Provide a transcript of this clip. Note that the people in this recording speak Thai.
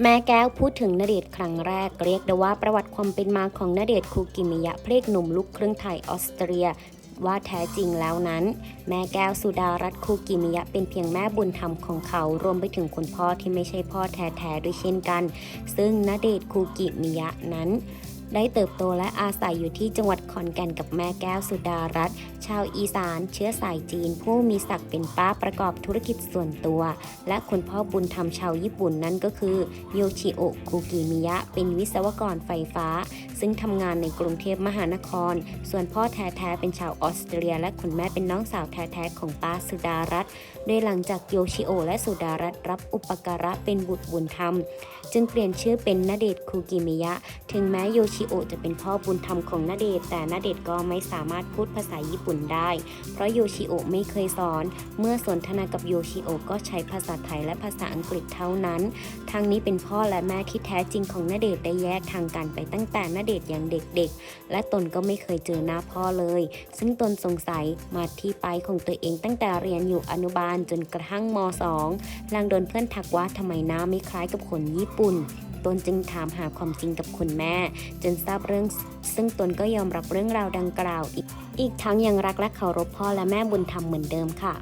แม่แก้วพูดถึงนเดชครั้งแรก เรียกได้ว่าประวัติความเป็นมาของนเดชคูกิมิยะเพลกหนุ่มลูกครึ่งไทยออสเตรียว่าแท้จริงแล้วนั้น แม่แก้วสุดารัตน์คูกิมิยะเป็นเพียงแม่บุญธรรมของเขา รวมไปถึงคุณพ่อที่ไม่ใช่พ่อแท้ๆด้วยเช่นกัน ซึ่งนเดชคูกิมิยะนั้น ได้เติบโตและอาศัยอยู่ที่จังหวัดขอนแก่นกับแม่แก้วสุดารัตน์ชาวอีสาน เชื้อสายจีน ผู้มีศักดิ์เป็นป้าประกอบธุรกิจส่วนตัว และคุณพ่อบุญธรรมชาวญี่ปุ่นนั่นก็คือโยชิโอะคุกิมิยะ เป็นวิศวกรไฟฟ้า ซึ่งทำงานในกรุงเทพมหานคร ส่วนพ่อแท้ๆเป็นชาวออสเตรีย และคุณแม่เป็นน้องสาวแท้ๆของป้าสุดารัตน์โดยหลังจากโยชิโอะและสุดารัตน์รับอุปการะเป็นบุตรบุญธรรม จึงเปลี่ยนชื่อเป็นณเดชคูกิมิยะ ถึงแม้โยชิโอะจะเป็นพ่อบุญธรรมของณเดชแต่ณเดชก็ไม่สามารถพูดภาษาญี่ปุ่นได้ เพราะโยชิโอะไม่เคยสอน เมื่อสนทนากับโยชิโอะก็ใช้ภาษาไทยและภาษาอังกฤษเท่านั้น ทางนี้เป็นพ่อและแม่ที่แท้จริงของณเดชได้แยกทางกันไปตั้งแต่ณเดชยังเด็กๆ และตนก็ไม่เคยเจอหน้าพ่อเลย ซึ่งตนสงสัยมาที่ไปของตัวเองตั้งแต่เรียนอยู่อนุบาลจนกระทั่งม .2 ลังโดนเพื่อนทักว่าทำไมหน้าไม่คล้ายกับคนญี่ปุ่น ตนจึงถามหาความจริงกับคุณแม่ จนทราบเรื่อง ซึ่งตนก็ยอมรับเรื่องราวดังกล่าว อีกอีกทั้งยังรักและเคารพพ่อและแม่บุญธรรมเหมือนเดิมค่ะ